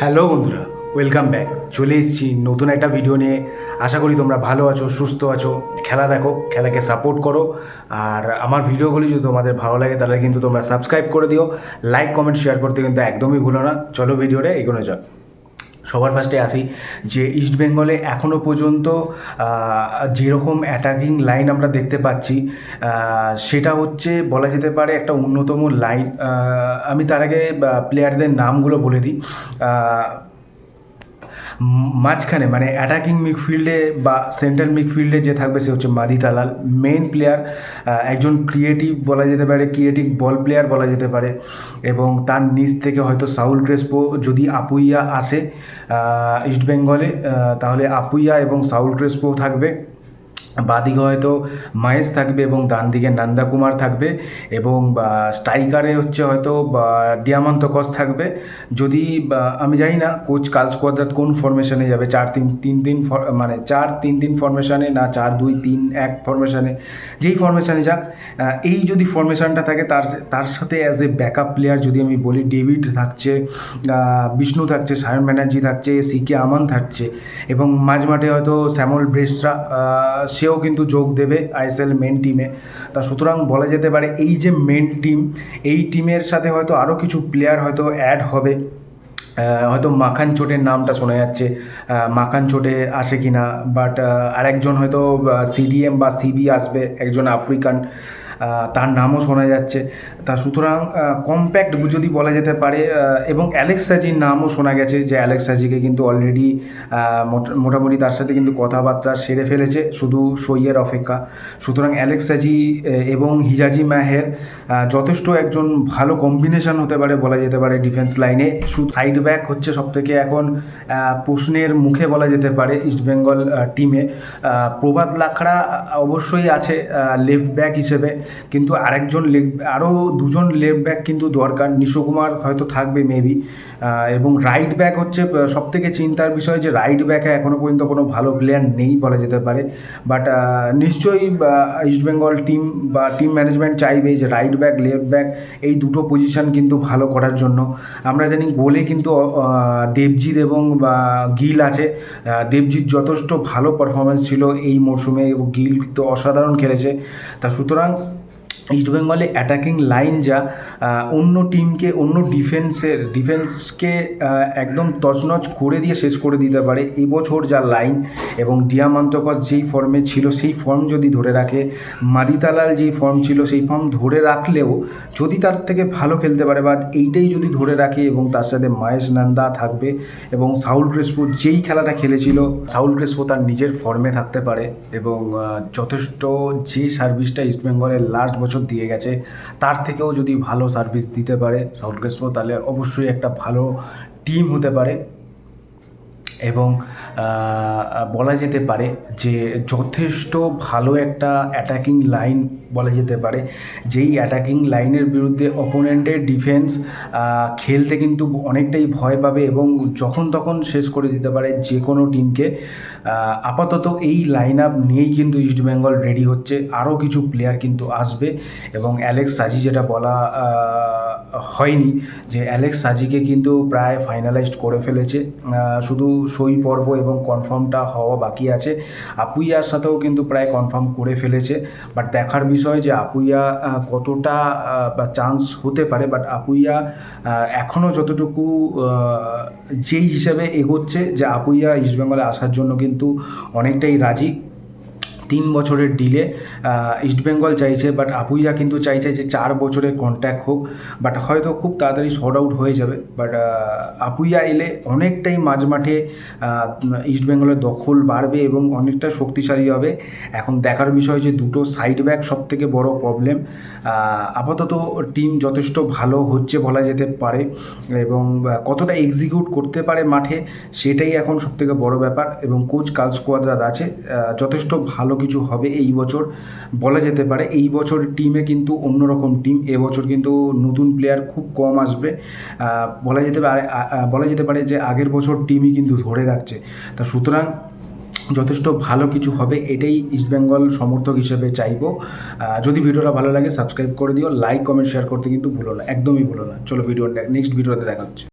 Hello বন্ধুরা, welcome back. চলে এসেছি নতুন একটা ভিডিও নিয়ে। আশা করি তোমরা ভালো আছো, সুস্থ আছো। খেলা দেখো, খেলাকে সাপোর্ট করো। আর আমার ভিডিওগুলি যদি তোমাদের ভালো লাগে, তাহলে কিন্তু তোমরা সাবস্ক্রাইব করে দিও। লাইক কমেন্ট শেয়ার করতে কিন্তু একদমই ভুলো না। চলো ভিডিওটা এগোনো যাক। সবার ফার্স্টে আসি যে ইস্ট বেঙ্গলে এখনও পর্যন্ত যেরকম অ্যাটাকিং লাইন আমরা দেখতে পাচ্ছি সেটা হচ্ছে বলা যেতে পারে একটা অন্যতম লাইন আমি তার আগে প্লেয়ারদের নামগুলো বলে দিই। মাঝখানে মানে অ্যাটাকিং মিডফিল্ডে বা সেন্ট্রাল মিডফিল্ডে যে থাকবে সে হচ্ছে মাদি তালাল মেইন প্লেয়ার একজন ক্রিয়েটিভ বলা যেতে পারে ক্রিয়েটিভ বল প্লেয়ার বলা যেতে পারে, এবং তার নিচ থেকে হয়তো সাউল ক্রেসপো যদি আপুইয়া আসে ইস্টবেঙ্গলে তাহলে আপুইয়া এবং সাউল ক্রেসপো থাকবে। বাদিকে হয়তো মাহেশ থাকবে এবং ডান দিকে নন্দা কুমার থাকবে এবং স্ট্রাইকারে হচ্ছে হয়তো ডিয়ামান্ত কস থাকবে। যদি আমি জানি না কোচ কাল স্কোয়াদ্রাত কোন ফরমেশনে যাবে, চার তিন তিন তিন মানে চার, তিন তিন ফরমেশানে না চার, দুই, তিন, এক ফরমেশানে, যেই ফরমেশানে যাক এই যদি ফরমেশনটা থাকে, তার তার সাথে অ্যাজ এ ব্যাকআপ প্লেয়ার যদি আমি বলি, ডেভিড থাকছে বিষ্ণু থাকছে, সায়ন ব্যানার্জি থাকছে, সি কে আমান থাকছে এবং মাঝমাঠে হয়তো শ্যামল ব্রেসরা সেও কিন্তু যোগ দেবে আইএসএল মেন টিমে তা সুতরাং বলা যেতে পারে এই যে মেন টিম এই টিমের সাথে হয়তো আরও কিছু প্লেয়ার হয়তো অ্যাড হবে। হয়তো মাখান চোটের নামটা শোনা যাচ্ছে। মাখান চোটে আসে কি না বাট আরেকজন হয়তো সিডিএম বা সিবি আসবে, একজন আফ্রিকান। তার নামও শোনা যাচ্ছে। তা সুতরাং কম্প্যাক্ট যদি বলা যেতে পারে এবং অ্যালেক্স সাজির নামও শোনা গেছে, যে অ্যালেক্স সাজিকে কিন্তু অলরেডি মোটামুটি তার সাথে কিন্তু কথাবার্তা সেরে ফেলেছে, শুধু সইয়ের অপেক্ষা। সুতরাং অ্যালেক্স সাজি এবং হিজাজি মাহের যথেষ্ট একজন ভালো কম্বিনেশন হতে পারে বলা যেতে পারে ডিফেন্স লাইনে সাইড ব্যাক হচ্ছে সবথেকে এখন প্রশ্নের মুখে বলা যেতে পারে ইস্টবেঙ্গল টিমে প্রভাত লাখড়া অবশ্যই আছে লেফট ব্যাক হিসেবে। কিন্তু আরেকজন লেগ আরও দুজন লেফট ব্যাক কিন্তু দরকার। নিশো কুমার হয়তো থাকবে মেবি এবং রাইট ব্যাক হচ্ছে সব থেকে চিন্তার বিষয় যে রাইট ব্যাকে এখনও পর্যন্ত কোনো ভালো প্লেয়ার নেই বলা যেতে পারে। বাট নিশ্চয়ই ইস্টবেঙ্গল টিম বা টিম ম্যানেজমেন্ট চাইবে যে রাইট ব্যাক লেফট ব্যাক এই দুটো পজিশন কিন্তু ভালো করার জন্য। আমরা জানি গোলে কিন্তু দেবজিৎ এবং গিল আছে। দেবজিৎ যথেষ্ট ভালো পারফরমেন্স ছিল এই মরশুমে এবং গিল তো অসাধারণ খেলেছে। তা সুতরাং ইস্টবেঙ্গলে অ্যাটাকিং লাইন যা অন্য টিমকে অন্য ডিফেন্সের ডিফেন্সকে একদম তছনছ করে দিয়ে শেষ করে দিতে পারে এবছর যা লাইন এবং ডিয়ামান্তকস যেই ফর্মে ছিল, সেই ফর্ম যদি ধরে রাখে মাদিতালাল যেই ফর্ম ছিল, সেই ফর্ম ধরে রাখলেও যদি তার থেকে ভালো খেলতে পারে বা এইটাই যদি ধরে রাখে এবং তার সাথে মহেশ নন্দা থাকবে এবং সাউল ক্রেসপো যেই খেলাটা খেলেছিল, সাউল ক্রেসপো তার নিজের ফর্মে থাকতে পারে এবং যথেষ্ট যে সার্ভিসটা ইস্টবেঙ্গলের লাস্ট বছর দিয়ে গেছে। তার থেকেও যদি ভালো সার্ভিস দিতে পারে সাউথ ক্রেসপো তাহলে অবশ্যই একটা ভালো টিম হতে পারে। এবং বলা যেতে পারে যে যথেষ্ট ভালো একটা অ্যাটাকিং লাইন বলা যেতে পারে। যেই অ্যাটাকিং লাইনের বিরুদ্ধে অপোনেন্টের ডিফেন্স খেলতে কিন্তু অনেকটাই ভয় পাবে এবং যখন তখন শেষ করে দিতে পারে যে কোনো টিমকে আপাতত এই লাইন আপ নিয়েই কিন্তু ইস্টবেঙ্গল রেডি হচ্ছে। আরও কিছু প্লেয়ার কিন্তু আসবে এবং অ্যালেক্স সাজি যেটা বলা হয়নি যে অ্যালেক্স সাজিকে কিন্তু প্রায় ফাইনালাইজড করে ফেলেছে। শুধু সই পর্ব এবং কনফার্মটা হওয়া বাকি আছে। আপুইয়ার সাথেও কিন্তু প্রায় কনফার্ম করে ফেলেছে। বাট দেখার বিষয় যে আপুইয়া কতটা বা চান্স হতে পারে। বাট আপুইয়া এখনও যতটুকু যেই হিসাবে এগোচ্ছে যে আপুইয়া ইস্টবেঙ্গলে আসার জন্য কিন্তু অনেকটাই রাজি। তিন বছরের ডিলে ইস্টবেঙ্গল চাইছে বাট আপুইয়া কিন্তু চাইছে যে চার বছরের কন্ট্যাক্ট হোক বাট হয়তো খুব তাড়াতাড়ি শর্ট আউট হয়ে যাবে বাট আপুইয়া এলে অনেকটাই মাঝমাঠে আহ, ইস্টবেঙ্গলের দখল বাড়বে এবং অনেকটা শক্তিশালী হবে। এখন দেখার বিষয় যে দুটো সাইড ব্যাক সব থেকে বড় প্রবলেম আপাতত টিম যথেষ্ট ভালো হচ্ছে বলা যেতে পারে এবং কতটা এক্সিকিউট করতে পারে মাঠে সেটাই এখন সব থেকে বড় ব্যাপার এবং কোচ কাল স্কোয়াদ্রাত আছে যথেষ্ট ভালো কিছু হবে এই বছর, বলা যেতে পারে। এই বছর টিমে কিন্তু অন্যরকম টিম এবছর কিন্তু নতুন প্লেয়ার খুব কম আসবে। বলা যেতে পারে বলা যেতে পারে যে আগের বছর টিমই কিন্তু ধরে রাখছে। তা সুতরাং যথেষ্ট ভালো কিছু হবে এটাই ইস্টবেঙ্গল সমর্থক হিসেবে চাইব। যদি ভিডিওটা ভালো লাগে সাবস্ক্রাইব করে দিও। লাইক কমেন্ট শেয়ার করতে কিন্তু ভুলো না, একদমই ভুলো না। চলো ভিডিও নেক্সট ভিডিওতে দেখা হচ্ছে।